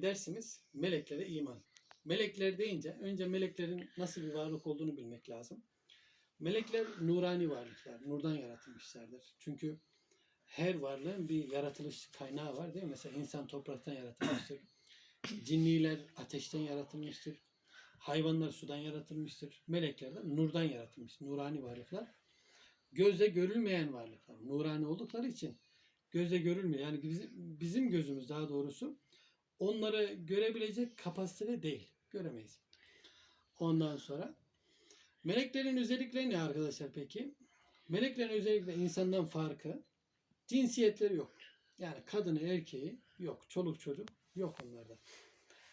bir dersimiz meleklere iman. Melekler deyince önce meleklerin nasıl bir varlık olduğunu bilmek lazım. Melekler nurani varlıklar, nurdan yaratılmışlardır. Çünkü her varlığın bir yaratılış kaynağı var değil mi? Mesela insan topraktan yaratılmıştır. Cinniler ateşten yaratılmıştır. Hayvanlar sudan yaratılmıştır. Melekler de nurdan yaratılmış. Nurani varlıklar. Gözle görülmeyen varlıklar. Nurani oldukları için gözle görülmüyor. Yani bizim, bizim gözümüz daha doğrusu onları görebilecek kapasitede değil. Göremeyiz. Ondan sonra meleklerin özellikleri ne arkadaşlar peki? Meleklerin özellikle insandan farkı cinsiyetleri yok. Yani kadını erkeği yok. Çoluk çocuk yok onlarda.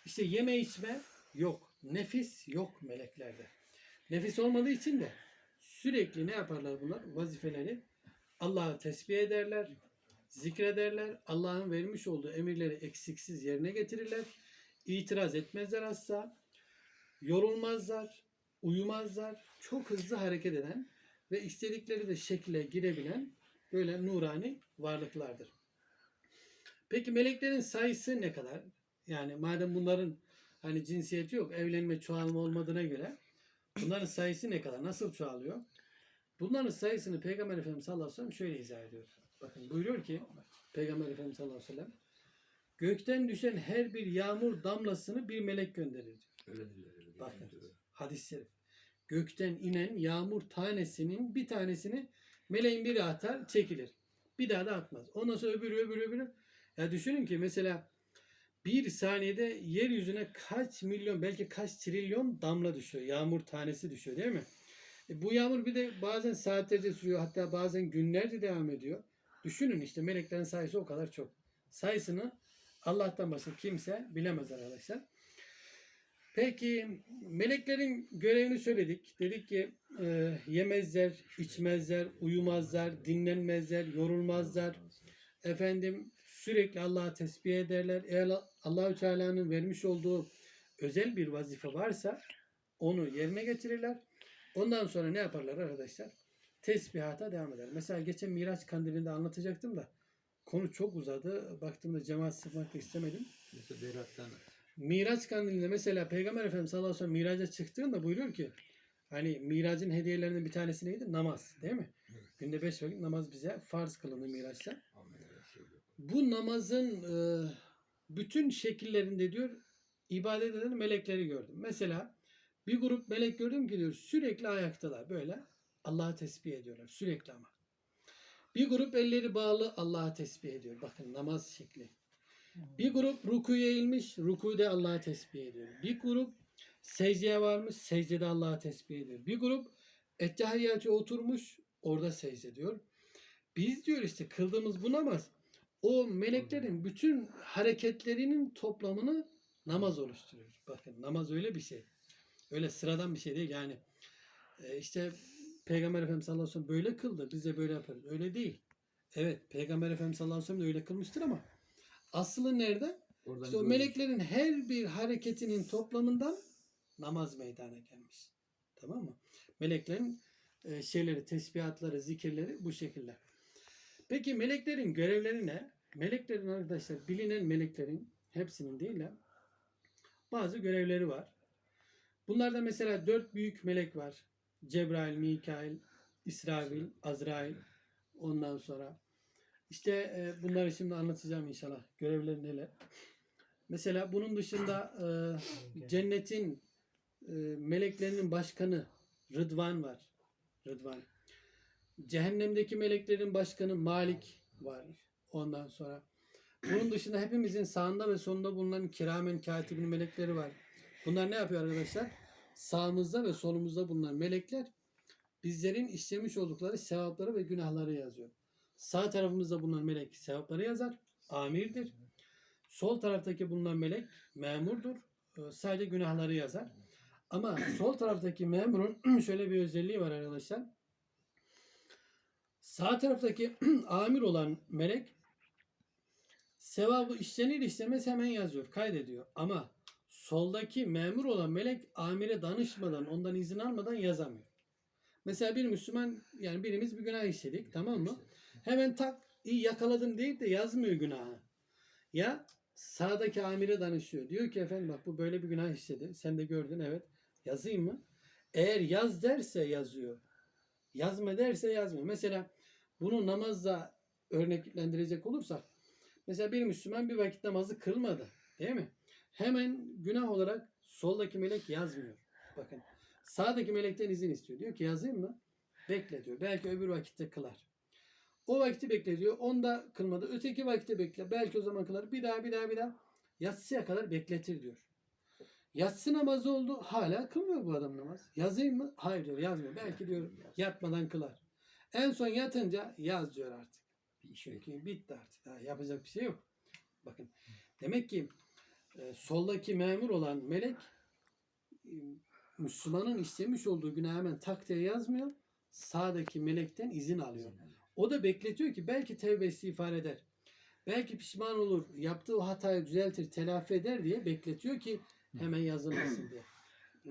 İşte yeme içme yok. Nefis yok meleklerde. Nefis olmadığı için de sürekli ne yaparlar bunlar? Vazifeleri Allah'ı tesbih ederler, zikrederler, Allah'ın vermiş olduğu emirleri eksiksiz yerine getirirler, itiraz etmezler asla, yorulmazlar, uyumazlar, çok hızlı hareket eden ve istedikleri de şekle girebilen böyle nurani varlıklardır. Peki meleklerin sayısı ne kadar? Yani madem bunların hani cinsiyeti yok, evlenme, çoğalma olmadığına göre bunların sayısı ne kadar? Nasıl çoğalıyor? Bunların sayısını Peygamber Efendimiz sallallahu aleyhi ve sellem şöyle izah ediyor. Bakın buyuruyor ki Peygamber Efendimiz sallallahu aleyhi ve sellem gökten düşen her bir yağmur damlasını bir melek gönderir. diyor. Öyle diyorlar. öyle Bakın diyorlar. hadis-i şerif. Gökten inen yağmur tanesinin bir tanesini meleğin biri atar çekilir. Bir daha da atmaz. Ondan sonra öbürü öbürü öbürü. Ya düşünün ki mesela bir saniyede yeryüzüne kaç milyon belki kaç trilyon damla düşüyor. Yağmur tanesi düşüyor değil mi? E bu yağmur bir de bazen saatlerce sürüyor hatta bazen günlerce devam ediyor. Düşünün işte meleklerin sayısı o kadar çok. Sayısını Allah'tan başka kimse bilemez arkadaşlar. Peki meleklerin görevini söyledik. Dedik ki e, yemezler, içmezler, uyumazlar, dinlenmezler, yorulmazlar. Efendim sürekli Allah'ı tesbih ederler. Eğer Allahü Teala'nın vermiş olduğu özel bir vazife varsa onu yerine getirirler. Ondan sonra ne yaparlar arkadaşlar? Tesbihata devam eder. Mesela geçen Miraç kandilinde anlatacaktım da konu çok uzadı. Baktığımda cemaat sıkmak da istemedim. Mesela Berat'tan Miraç kandilinde mesela Peygamber Efendimiz sallallahu aleyhi ve sellem miraca çıktığında buyuruyor ki hani miracın hediyelerinden bir tanesi neydi? Namaz değil mi? Evet. Günde beş vakit namaz bize farz kılındı miraçta. Bu namazın e, bütün şekillerinde diyor ibadet eden melekleri gördüm. Mesela bir grup melek gördüm ki diyor sürekli ayaktalar böyle Allah'ı tesbih ediyorlar sürekli ama. Bir grup elleri bağlı Allah'ı tesbih ediyor. Bakın namaz şekli. Bir grup rukuya eğilmiş, rukuda Allah'ı tesbih ediyor. Bir grup secdeye varmış, secdede Allah'ı tesbih ediyor. Bir grup ettehiyyatı oturmuş, orada secde ediyor. Biz diyor işte kıldığımız bu namaz o meleklerin bütün hareketlerinin toplamını namaz oluşturuyor. Bakın namaz öyle bir şey. Öyle sıradan bir şey değil. Yani e, işte Peygamber Efendimiz sallallahu aleyhi ve sellem böyle kıldı. Biz de böyle yaparız. Öyle değil. Evet Peygamber Efendimiz sallallahu aleyhi ve sellem de öyle kılmıştır ama aslı nerede? Oradan İşte o meleklerin her bir hareketinin toplamından namaz meydana gelmiş. Tamam mı? Meleklerin e, şeyleri, tesbihatları, zikirleri bu şekilde. Peki meleklerin görevleri ne? Meleklerin arkadaşlar bilinen meleklerin hepsinin değil de bazı görevleri var. Bunlarda mesela dört büyük melek var. Cebrail, Mikail, İsrafil, Azrail. Ondan sonra işte e, bunları şimdi anlatacağım inşallah. Görevleri neler? Mesela bunun dışında e, cennetin e, meleklerinin başkanı Rıdvan var. Rıdvan. Cehennemdeki meleklerin başkanı Malik var. Ondan sonra bunun dışında hepimizin sağında ve solunda bulunan kiramen katibin melekleri var. Bunlar ne yapıyor arkadaşlar? Sağımızda ve solumuzda bulunan melekler bizlerin işlemiş oldukları sevapları ve günahları yazıyor. Sağ tarafımızda bulunan melek sevapları yazar. Amirdir. Sol taraftaki bulunan melek memurdur. Ee, Sadece günahları yazar. Ama sol taraftaki memurun şöyle bir özelliği var arkadaşlar. Sağ taraftaki amir olan melek sevabı işlenir işlemez hemen yazıyor, kaydediyor. Ama soldaki memur olan melek amire danışmadan, ondan izin almadan yazamıyor. Mesela bir Müslüman yani birimiz bir günah işledik tamam mı? Hemen tak iyi yakaladım deyip de yazmıyor günahı. Ya sağdaki amire danışıyor. Diyor ki efendim bak bu böyle bir günah işledi. Sen de gördün evet. Yazayım mı? Eğer yaz derse yazıyor. Yazma derse yazmıyor. Mesela bunu namazla örneklendirecek olursak mesela bir Müslüman bir vakit namazı kılmadı. Değil mi? Hemen günah olarak soldaki melek yazmıyor. Bakın. Sağdaki melekten izin istiyor. Diyor ki yazayım mı? Bekle diyor. Belki öbür vakitte kılar. O vakti bekle diyor. Onda kılmadı. Öteki vakitte bekle. Belki o zaman kılar. Bir daha bir daha bir daha. Yatsıya kadar bekletir diyor. Yatsı namazı oldu. Hala kılmıyor bu adam namaz. Yazayım mı? Hayır diyor. Yazmıyor. Belki diyor yatmadan kılar. En son yatınca yaz diyor artık. Çünkü bitti artık. Daha yapacak bir şey yok. Bakın. Demek ki soldaki memur olan melek e, Müslümanın işlemiş olduğu günah hemen tak diye yazmıyor. Sağdaki melekten izin alıyor. O da bekletiyor ki belki tevbe istiğfar eder. Belki pişman olur. Yaptığı hatayı düzeltir, telafi eder diye bekletiyor ki hemen yazılmasın diye. Ee,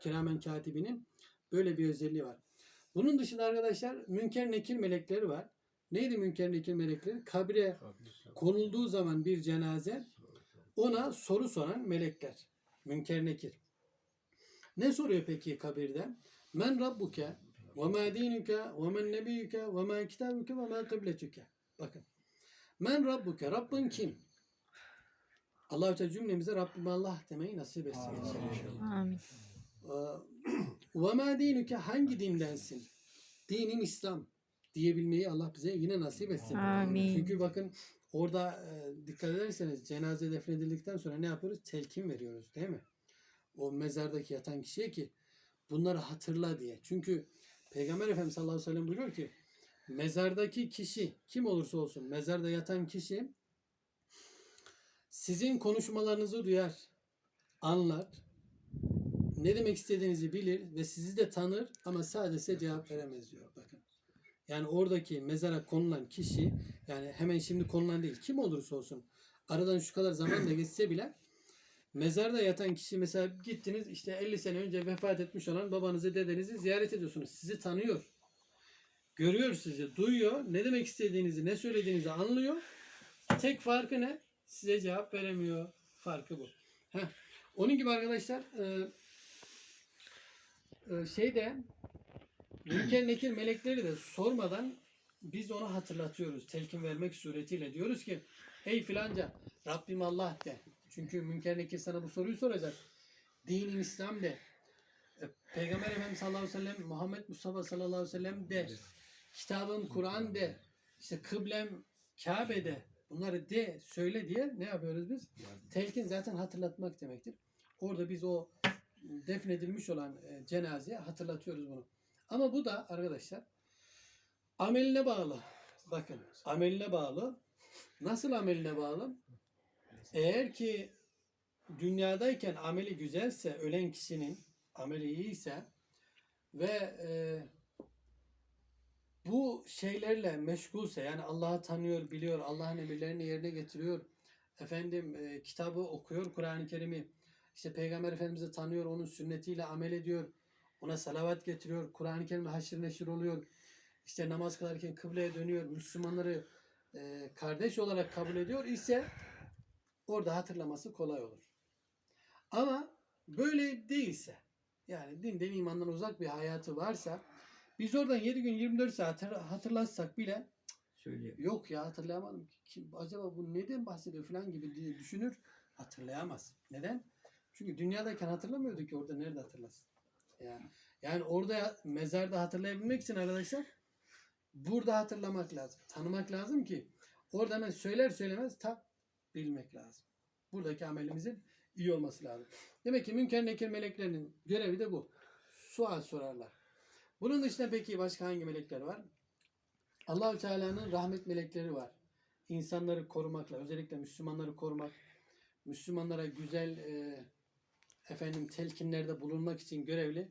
Kiramen katibinin böyle bir özelliği var. Bunun dışında arkadaşlar münker nekir melekleri var. Neydi münker nekir melekleri? Kabre konulduğu zaman bir cenaze ona soru soran melekler. Münker nekir. Ne soruyor peki kabirde? Men rabbuke ve ma dinuke ve men nebiyyuke ve ma kitabuke ve ma kıbletuke. Bakın. Men rabbuke. Rabbin kim? Allah-u Teala cümlemize Rabbim Allah demeyi nasip etsin. inşallah. Amin. Ve ma dinuke hangi dindensin? Dinin İslam diyebilmeyi Allah bize yine nasip etsin. Amin. Çünkü bakın orada e, dikkat ederseniz cenaze defnedildikten sonra ne yapıyoruz? Telkin veriyoruz değil mi? O mezardaki yatan kişiye ki bunları hatırla diye. Çünkü Peygamber Efendimiz sallallahu aleyhi ve sellem buyuruyor ki mezardaki kişi kim olursa olsun mezarda yatan kişi sizin konuşmalarınızı duyar, anlar, ne demek istediğinizi bilir ve sizi de tanır ama sadece cevap veremez diyor. Bakın. Yani oradaki mezara konulan kişi yani hemen şimdi konulan değil kim olursa olsun aradan şu kadar zaman da geçse bile mezarda yatan kişi mesela gittiniz işte 50 sene önce vefat etmiş olan babanızı dedenizi ziyaret ediyorsunuz. Sizi tanıyor. Görüyor sizi, duyuyor. Ne demek istediğinizi, ne söylediğinizi anlıyor. Tek farkı ne? Size cevap veremiyor. Farkı bu. Heh. Onun gibi arkadaşlar şeyde Münker nekir melekleri de sormadan biz onu hatırlatıyoruz. Telkin vermek suretiyle. Diyoruz ki ey filanca Rabbim Allah de. Çünkü Münker nekir sana bu soruyu soracak. Dinin İslam de. E, Peygamber Efendimiz sallallahu aleyhi ve sellem Muhammed Mustafa sallallahu aleyhi ve sellem de. Kitabım Kur'an de. İşte kıblem Kabe de. Bunları de söyle diye ne yapıyoruz biz? Telkin zaten hatırlatmak demektir. Orada biz o defnedilmiş olan e, cenazeye hatırlatıyoruz bunu. Ama bu da arkadaşlar ameline bağlı. Bakın ameline bağlı. Nasıl ameline bağlı? Eğer ki dünyadayken ameli güzelse ölen kişinin ameli iyiyse ve e, bu şeylerle meşgulse yani Allah'ı tanıyor, biliyor, Allah'ın emirlerini yerine getiriyor. Efendim e, kitabı okuyor, Kur'an-ı Kerim'i işte Peygamber Efendimiz'i tanıyor, onun sünnetiyle amel ediyor. Ona salavat getiriyor. Kur'an-ı Kerim'de haşır neşir oluyor. İşte namaz kılarken kıbleye dönüyor. Müslümanları e, kardeş olarak kabul ediyor ise orada hatırlaması kolay olur. Ama böyle değilse yani dinden imandan uzak bir hayatı varsa biz oradan 7 gün 24 saat hatır- hatırlatsak bile Söyleyeyim. yok ya hatırlayamadım. Kim, acaba bu neden bahsediyor falan gibi diye düşünür. Hatırlayamaz. Neden? Çünkü dünyadayken hatırlamıyordu ki orada nerede hatırlasın. Yani, yani orada mezarda hatırlayabilmek için arkadaşlar burada hatırlamak lazım. Tanımak lazım ki orada hemen söyler söylemez ta bilmek lazım. Buradaki amelimizin iyi olması lazım. Demek ki münker nekir meleklerinin görevi de bu. Sual sorarlar. Bunun dışında peki başka hangi melekler var? Allahü Teala'nın rahmet melekleri var. İnsanları korumakla, özellikle Müslümanları korumak, Müslümanlara güzel e, efendim telkinlerde bulunmak için görevli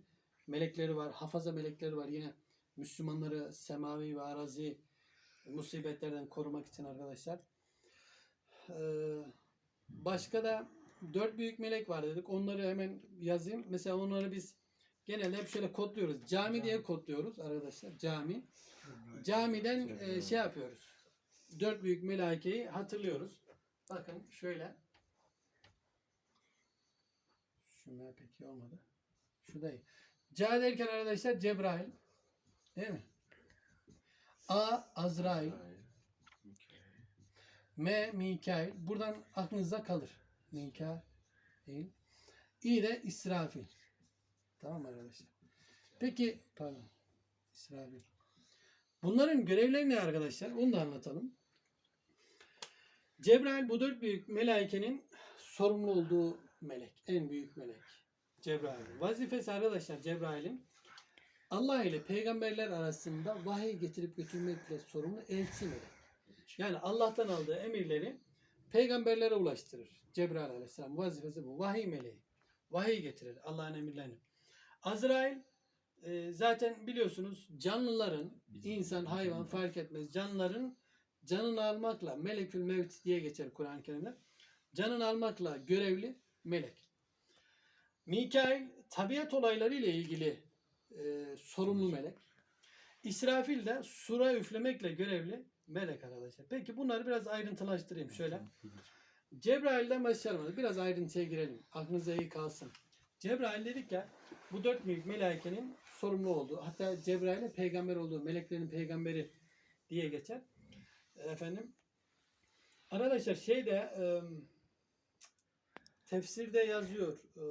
melekleri var. Hafaza melekleri var. Yine Müslümanları semavi ve arazi musibetlerden korumak için arkadaşlar. Ee, başka da dört büyük melek var dedik. Onları hemen yazayım. Mesela onları biz genelde hep şöyle kodluyoruz. Cami diye kodluyoruz arkadaşlar. Cami. Camiden e, şey yapıyoruz. Dört büyük melaikeyi hatırlıyoruz. Bakın şöyle. Şunlar pek iyi olmadı. Şu da iyi. Ca derken arkadaşlar Cebrail. Değil mi? A. Azrail. M. Mikail. Buradan aklınızda kalır. Mikail. İ de İsrafil. Tamam arkadaşlar? Peki pardon. İsrafil. Bunların görevleri ne arkadaşlar? Onu da anlatalım. Cebrail bu dört büyük melaikenin sorumlu olduğu melek. En büyük melek. Cebrail. Vazifesi arkadaşlar Cebrail'in Allah ile peygamberler arasında vahiy getirip götürmekle sorumlu elçi melek. Yani Allah'tan aldığı emirleri peygamberlere ulaştırır. Cebrail aleyhisselam vazifesi bu. Vahiy meleği. Vahiy getirir Allah'ın emirlerini. Azrail e, zaten biliyorsunuz canlıların, insan, hayvan fark etmez. Canlıların canını almakla melekül mevt diye geçer Kur'an-ı Kerim'de. Canını almakla görevli melek. Mikail tabiat olayları ile ilgili e, sorumlu melek. İsrafil de sura üflemekle görevli melek arkadaşlar. Peki bunları biraz ayrıntılaştırayım şöyle. Cebrail'den başlayalım. Biraz ayrıntıya girelim. Aklınıza iyi kalsın. Cebrail dedik ya bu dört büyük melaikenin sorumlu olduğu hatta Cebrail'e peygamber olduğu meleklerin peygamberi diye geçer. Efendim arkadaşlar şeyde e, tefsirde yazıyor. E,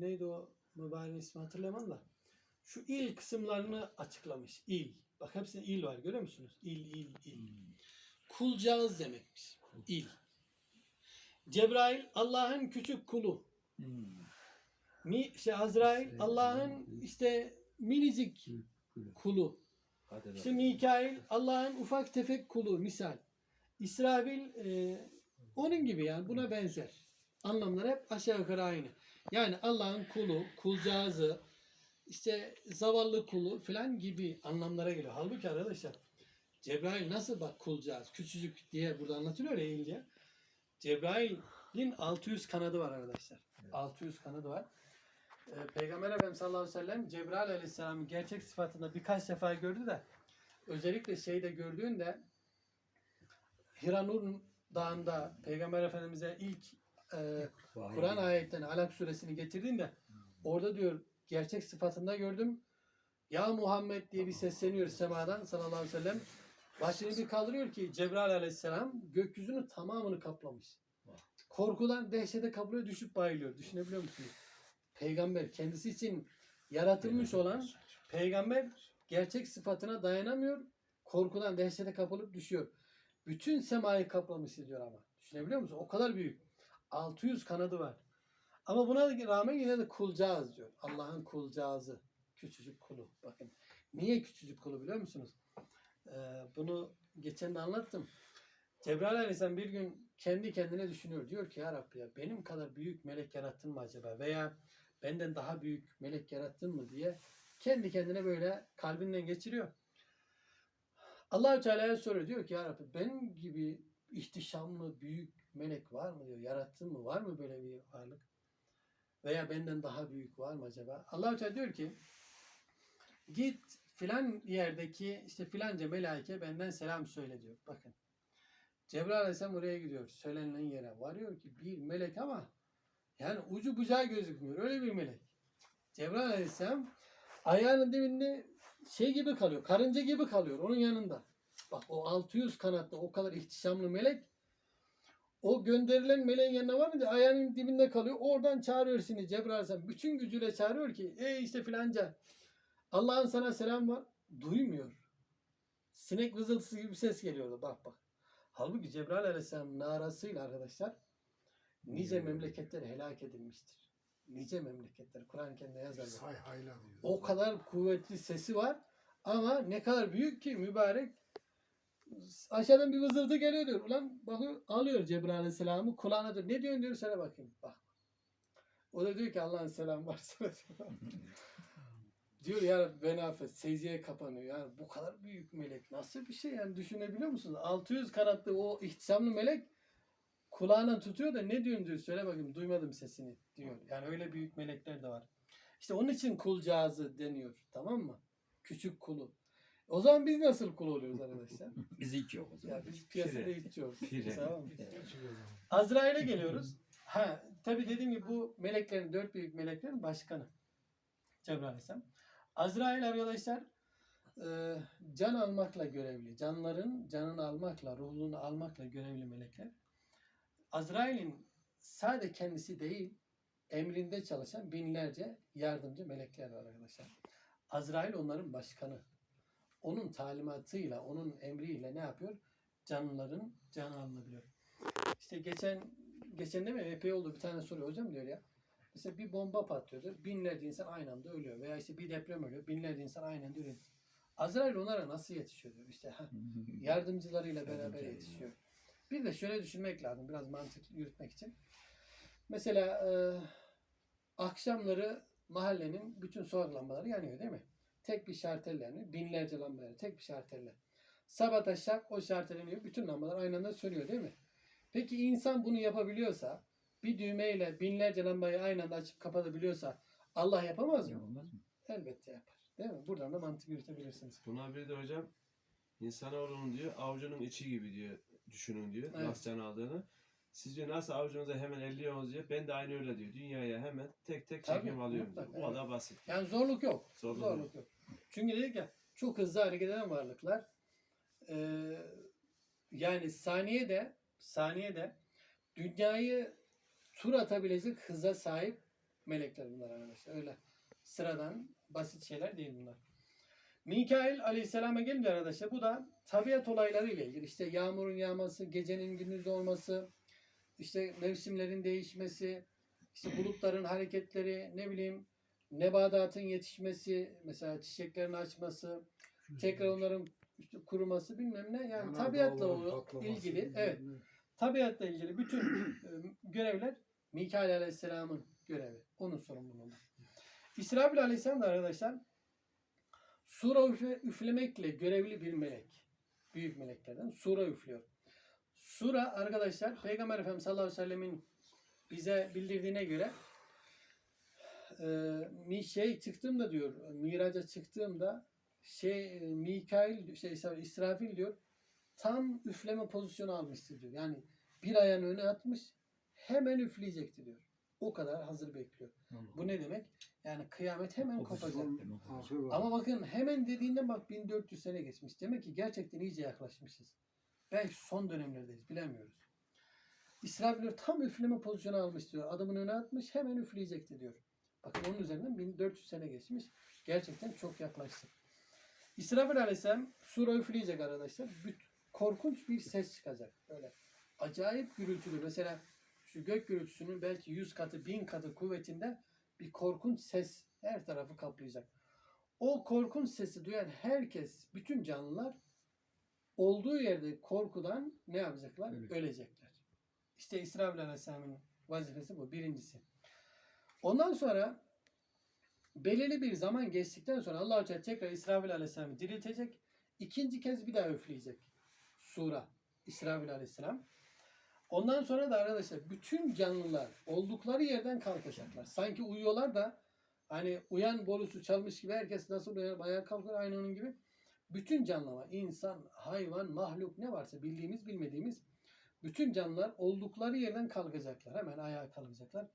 neydi o mübarek ismi hatırlayamam da. Şu il kısımlarını açıklamış. İl. Bak hepsinde il var görüyor musunuz? İl, il, il. Kulcağız demekmiş. İl. Cebrail Allah'ın küçük kulu. Mi, şey Azrail Allah'ın işte minicik kulu. İşte Mikail Allah'ın ufak tefek kulu misal. İsrafil e, onun gibi yani buna benzer. Anlamları hep aşağı yukarı aynı. Yani Allah'ın kulu, kulcağızı, işte zavallı kulu falan gibi anlamlara geliyor. Halbuki arkadaşlar Cebrail nasıl bak kulcağız, küçücük diye burada anlatılıyor ya İlce. Cebrail'in 600 kanadı var arkadaşlar. 600 kanadı var. Ee, Peygamber Efendimiz sallallahu aleyhi ve sellem Cebrail aleyhisselamın gerçek sıfatında birkaç defa gördü de özellikle şeyde gördüğünde Hiranur Dağı'nda Peygamber Efendimiz'e ilk e, Kur'an ayetlerini Alak suresini getirdiğinde orada diyor gerçek sıfatında gördüm. Ya Muhammed diye bir sesleniyor semadan sallallahu aleyhi ve sellem. Başını bir kaldırıyor ki Cebrail aleyhisselam gökyüzünün tamamını kaplamış. Korkudan dehşete kapılıyor düşüp bayılıyor. Düşünebiliyor musunuz? Peygamber kendisi için yaratılmış olan peygamber gerçek sıfatına dayanamıyor. Korkudan dehşete kapılıp düşüyor. Bütün semayı kaplamış diyor ama. Düşünebiliyor musun? O kadar büyük. 600 kanadı var. Ama buna rağmen yine de kulcağız diyor. Allah'ın kulcağızı. Küçücük kulu. Bakın. Niye küçücük kulu biliyor musunuz? Ee, bunu geçen de anlattım. Cebrail Aleyhisselam bir gün kendi kendine düşünüyor. Diyor ki ya Rabbi ya benim kadar büyük melek yarattın mı acaba? Veya benden daha büyük melek yarattın mı diye kendi kendine böyle kalbinden geçiriyor. Allahü Teala'ya soruyor. Diyor ki ya Rabbi benim gibi ihtişamlı büyük melek var mı diyor. Yarattın mı? Var mı böyle bir varlık? Veya benden daha büyük var mı acaba? Allahü Teala diyor ki git filan yerdeki işte filanca melaike benden selam söyle diyor. Bakın. Cebrail Aleyhisselam oraya gidiyor. Söylenilen yere. Varıyor ki bir melek ama yani ucu bucağı gözükmüyor. Öyle bir melek. Cebrail Aleyhisselam ayağının dibinde şey gibi kalıyor. Karınca gibi kalıyor. Onun yanında. Bak o 600 kanatlı o kadar ihtişamlı melek o gönderilen meleğin yanına varınca ayağının dibinde kalıyor. Oradan çağırıyor seni Cebrail Aleyhisselam. Bütün gücüyle çağırıyor ki ey işte filanca Allah'ın sana selam var. Duymuyor. Sinek vızıltısı gibi bir ses geliyordu. Bak bak. Halbuki Cebrail Aleyhisselam narasıyla arkadaşlar nice memleketler helak edilmiştir. Nice memleketler. Kur'an-ı Kerim'de yazar. Say hayla diyor. O kadar kuvvetli sesi var ama ne kadar büyük ki mübarek aşağıdan bir vızıltı geliyor diyor. Ulan bakıyor alıyor Cebrail Aleyhisselam'ı kulağına diyor. Ne diyorsun diyor söyle bakayım. Bak. O da diyor ki Allah'ın selamı var sana selam. diyor ya beni affet secdeye kapanıyor. Yani bu kadar büyük melek nasıl bir şey yani düşünebiliyor musunuz? 600 kanatlı o ihtişamlı melek kulağına tutuyor da ne diyorsun diyor söyle bakayım duymadım sesini diyor. Yani öyle büyük melekler de var. İşte onun için kulcağızı deniyor. Tamam mı? Küçük kulu. O zaman biz nasıl kul oluyoruz arkadaşlar? Biz hiç yok o zaman. ya biz piyasada hiç yokuz. Pire. Tamam mı? Hiç yok o zaman. Azrail'e geliyoruz. Ha, tabii dediğim gibi bu meleklerin, dört büyük meleklerin başkanı. Cebrail Aleyhisselam. Azrail arkadaşlar e, can almakla görevli. Canların canını almakla, ruhunu almakla görevli melekler. Azrail'in sadece kendisi değil, emrinde çalışan binlerce yardımcı melekler var arkadaşlar. Azrail onların başkanı. Onun talimatıyla, onun emriyle ne yapıyor? Canlıların canı alınabiliyor. İşte geçen geçen değil mi? Epey oldu bir tane soruyor hocam diyor ya. Mesela bir bomba patlıyordu. Binlerce insan aynı anda ölüyor. Veya işte bir deprem oluyor. Binlerce insan aynı anda ölüyor. Azrail onlara nasıl yetişiyor diyor. İşte ha, yardımcılarıyla beraber yetişiyor. Bir de şöyle düşünmek lazım biraz mantık yürütmek için. Mesela e, akşamları mahallenin bütün sokak lambaları yanıyor değil mi? Tek bir şartelle yanıyor. Binlerce lamba yanıyor. Tek bir şartelle. Sabah taşak o şartel yanıyor. Bütün lambalar aynı anda sönüyor değil mi? Peki insan bunu yapabiliyorsa bir düğmeyle binlerce lambayı aynı anda açıp kapatabiliyorsa Allah yapamaz mı? Yapılmaz mı? Elbette yapar. Değil mi? Buradan da mantık yürütebilirsiniz. Buna bir de hocam insanoğlunun diyor avucunun içi gibi diyor düşünün diyor Evet. nasıl can aldığını. Siz diyor nasıl avucunuza hemen elliyorsunuz diyor. Ben de aynı öyle diyor. Dünyaya hemen tek tek Tabii, çekim alıyorum diyor. mutlaka, Bu kadar basit. Yani zorluk yok. Zorluk Zorluk, yok. Çünkü dedik ya çok hızlı hareket eden varlıklar. Ee, yani saniyede saniyede dünyayı tur atabilecek hıza sahip melekler bunlar arkadaşlar. Öyle sıradan basit şeyler değil bunlar. Mikail aleyhisselama gelince arkadaşlar bu da tabiat olayları ile ilgili. İşte yağmurun yağması, gecenin gündüz olması, işte mevsimlerin değişmesi, işte bulutların hareketleri, ne bileyim nebatatın yetişmesi, mesela çiçeklerin açması, tekrar onların işte kuruması bilmem ne. Yani tabiatla o ilgili, evet, tabiatla ilgili bütün e, görevler Mikail Aleyhisselam'ın görevi. Onun sorumluluğunda. İsrafil Aleyhisselam da arkadaşlar sura üfle- üflemekle görevli bir melek. Büyük meleklerden sura üflüyor. Sura arkadaşlar Peygamber Efendimiz sallallahu aleyhi ve sellemin bize bildirdiğine göre e, mi şey çıktığımda diyor miraca çıktığımda şey e, Mikail şey İsrafil diyor tam üfleme pozisyonu almıştı diyor. Yani bir ayağını öne atmış hemen üfleyecekti diyor. O kadar hazır bekliyor. Bu ne demek? Yani kıyamet hemen kopacak. Ama bakın hemen dediğinde bak 1400 sene geçmiş. Demek ki gerçekten iyice yaklaşmışız. Belki son dönemlerdeyiz. Bilemiyoruz. İsrafil tam üfleme pozisyonu almış diyor. Adamın önüne atmış hemen üfleyecekti diyor. Bakın onun üzerinden 1400 sene geçmiş. Gerçekten çok yaklaştık. İsrafil Aleyhisselam sura üfleyecek arkadaşlar. Korkunç bir ses çıkacak. Böyle acayip gürültülü. Mesela şu gök gürültüsünün belki 100 katı, 1000 katı kuvvetinde bir korkunç ses her tarafı kaplayacak. O korkunç sesi duyan herkes, bütün canlılar olduğu yerde korkudan ne yapacaklar? Evet. Ölecekler. İşte İsrafil Aleyhisselam'ın vazifesi bu. Birincisi. Ondan sonra belirli bir zaman geçtikten sonra allah Teala tekrar İsrafil Aleyhisselam'ı diriltecek. İkinci kez bir daha üfleyecek. Sura. İsrafil Aleyhisselam. Ondan sonra da arkadaşlar bütün canlılar oldukları yerden kalkacaklar. Sanki uyuyorlar da hani uyan borusu çalmış gibi herkes nasıl uyanıp ayağa kalkar aynı onun gibi. Bütün canlılar, insan, hayvan, mahluk ne varsa bildiğimiz bilmediğimiz bütün canlılar oldukları yerden kalkacaklar. Hemen ayağa kalkacaklar.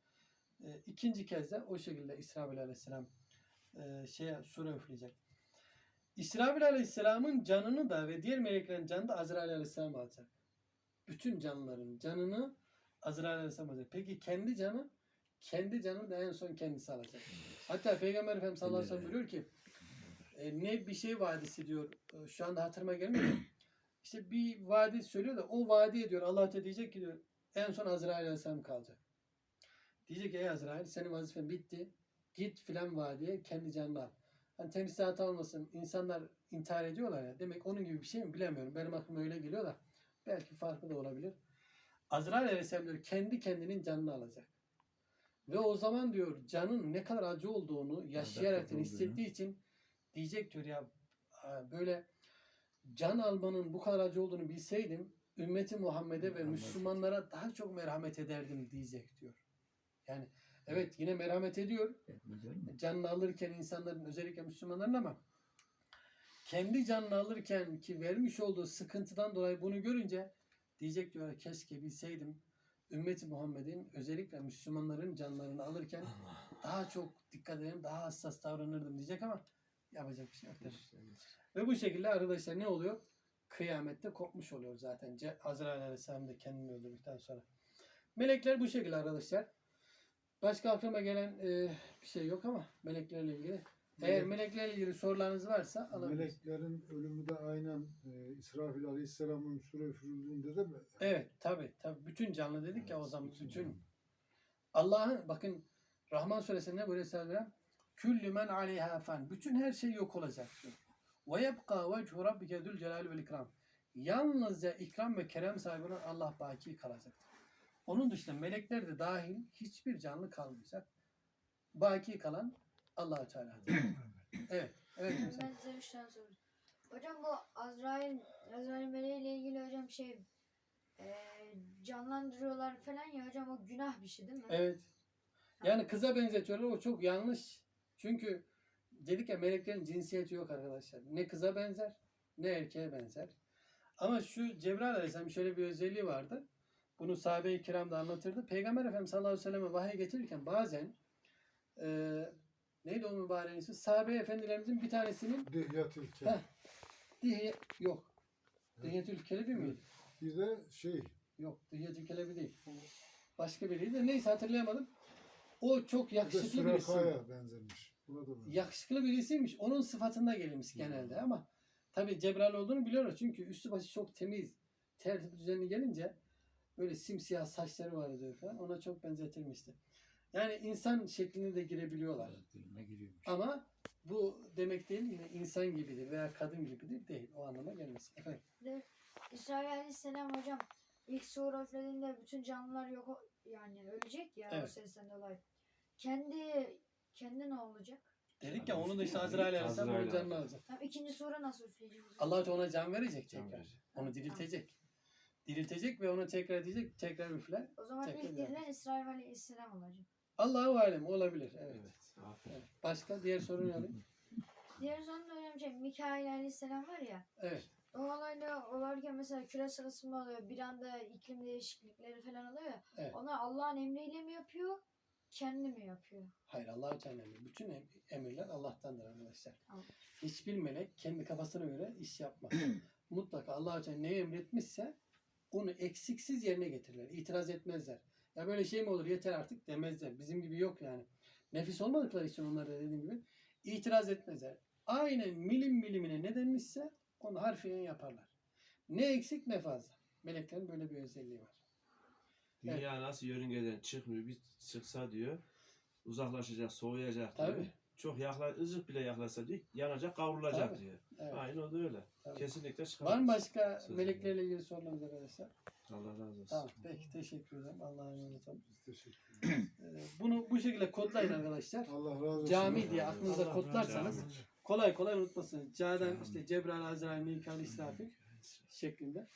E, ikinci kez de o şekilde İsrafil Aleyhisselam e, şeye sura üfleyecek. İsrafil Aleyhisselam'ın canını da ve diğer meleklerin canını da Azrail Aleyhisselam alacak. Bütün canlıların canını Azrail Aleyhisselam alacak. Peki kendi canı? Kendi canını da en son kendisi alacak. Hatta Peygamber Efendimiz sallallahu aleyhi ve sellem buyuruyor ki e, ne bir şey vadisi diyor. e, Şu anda hatırıma gelmiyor. İşte bir vadi söylüyor da o vadiye diyor Allah Teala diyecek ki diyor en son Azrail Aleyhisselam kalacak. Diyecek ki ey Azrail senin vazifen bitti. Git filan vadiye kendi canını al. Hani temsilat almasın. İnsanlar intihar ediyorlar ya. Demek onun gibi bir şey mi bilemiyorum. Benim aklıma öyle geliyor da. Belki farklı da olabilir. Azrail Aleyhisselam diyor kendi kendinin canını alacak. Ve o zaman diyor canın ne kadar acı olduğunu yaşayarak hissettiği için diyecek diyor ya "Aa, böyle can almanın bu kadar acı olduğunu bilseydim ümmeti Muhammed'e ve. Müslümanlara daha çok merhamet ederdim diyecek diyor. Yani evet yine merhamet ediyor canını alırken insanların özellikle Müslümanların ama kendi canını alırken ki vermiş olduğu sıkıntıdan dolayı bunu görünce diyecek diyor keşke bilseydim ümmeti Muhammed'in özellikle Müslümanların canlarını alırken daha çok dikkat ederim, daha hassas davranırdım diyecek ama yapacak bir şey yok. tabii. Ve bu şekilde arkadaşlar ne oluyor? Kıyamette kopmuş oluyor zaten. Azrail Aleyhisselam da kendini öldürdükten sonra. Melekler bu şekilde arkadaşlar. Başka aklıma gelen e, bir şey yok ama meleklerle ilgili. Eğer Melek- meleklerle ilgili sorularınız varsa alabilirsiniz. Meleklerin ölümü de aynen e, İsrafil Aleyhisselam'ın süre üfürüldüğünde de mi? Evet tabi tabi. Bütün canlı dedik ya o zaman Bütün bütün. Allah'ın bakın Rahman suresinde ne buyuruyor Selam? Küllü men aleyha fan. Bütün her şey yok olacak diyor. Ve yebqa vechu rabbike zul celal vel ikram. Yalnızca ikram ve kerem sahibi olan Allah baki kalacaktır. Onun dışında melekler de dahil hiçbir canlı kalmayacak. Baki kalan allah Teala'dır. evet. Evet. Ben size üç tane soru. Hocam bu Azrail, Azrail meleği ile ilgili hocam şey e, canlandırıyorlar falan ya hocam o günah bir şey değil mi? Evet. Yani kıza benzetiyorlar o çok yanlış. Çünkü dedik ya meleklerin cinsiyeti yok arkadaşlar. Ne kıza benzer ne erkeğe benzer. Ama şu Cebrail Aleyhisselam şöyle bir özelliği vardı. Bunu sahabe-i kiram da anlatırdı. Peygamber Efendimiz sallallahu aleyhi ve selleme vahiy getirirken bazen eee neydi o mübareğin ismi? Sahabe efendilerimizin bir tanesinin Dihyatül Heh. Kel. diye yok. Diyetül Kelebi miydi? Bir de şey Yok. Diyetül Kelebi değil. Başka biriydi. Neyse hatırlayamadım. O çok yakışıklı birisi. Sürekha'ya benzemiş. Buna da benzemiş. yakışıklı birisiymiş. Onun sıfatında gelmiş genelde ama tabi Cebrail olduğunu biliyorlar. Çünkü üstü başı çok temiz, tertip düzenli gelince böyle simsiyah saçları vardı falan. Ona çok benzetilmişti. Yani insan şeklinde de girebiliyorlar. Giriyormuş. Ama bu demek değil yine insan gibidir veya kadın gibidir değil. O anlama gelmez. Efendim. İsrail Aleyhisselam hocam ilk sur üflediğinde bütün canlılar yok o- yani ölecek ya o Evet. sesten dolayı. Kendi kendi ne olacak? Dedik ya onu da işte Azrail onun Azrail canını Aleyhisselam. alacak. Tam ikinci sura nasıl üfleyecek? hocam? Allah Teala ona can verecek Can tekrar. verecek. Onu diriltecek. Diriltecek ve ona tekrar diyecek, tekrar üfle. O zaman Tekrar ilk dirilen İsrail Aleyhisselam olacak. Allahu alem olabilir. Evet. Evet. Aferin. Başka diğer sorun alayım. Diğer sorun da hocam şey, Mikail Aleyhisselam var ya Evet. O olayda olarken mesela küresel ısınma oluyor bir anda iklim değişiklikleri falan oluyor ya Evet. onu Allah'ın emriyle mi yapıyor kendi mi yapıyor? Hayır Allah Teala emri. Bütün em- emirler Allah'tandır arkadaşlar. Tamam. Hiçbir melek kendi kafasına göre iş yapmaz. Mutlaka Allah Teala ne emretmişse onu eksiksiz yerine getirirler. İtiraz etmezler. Ya böyle şey mi olur yeter artık demezler. Bizim gibi yok yani. Nefis olmadıkları için onlar da dediğim gibi itiraz etmezler. Aynen milim milimine ne denmişse onu harfiyen yaparlar. Ne eksik ne fazla. Meleklerin böyle bir özelliği var. Dünya nasıl yörüngeden çıkmıyor bir çıksa diyor uzaklaşacak soğuyacak diyor. Tabii. Çok yakla, ızık bile yaklaşsa diyor yanacak kavrulacak Tabii. diyor. Evet. Aynı o da öyle. Tabii. Kesinlikle çıkamaz. Var mı başka Sözüm meleklerle ilgili sorularınız arkadaşlar? Allah razı olsun. Tamam. Peki teşekkür ederim. Allah'a emanet olun. Biz teşekkür ederiz. Ee, Bunu bu şekilde kodlayın arkadaşlar. Allah razı olsun. Cami diye Allah aklınıza razı kodlarsanız olsun. Kolay kolay unutmasınız. Caden işte Cebrail, Azrail, Mikail, İsrafil şeklinde.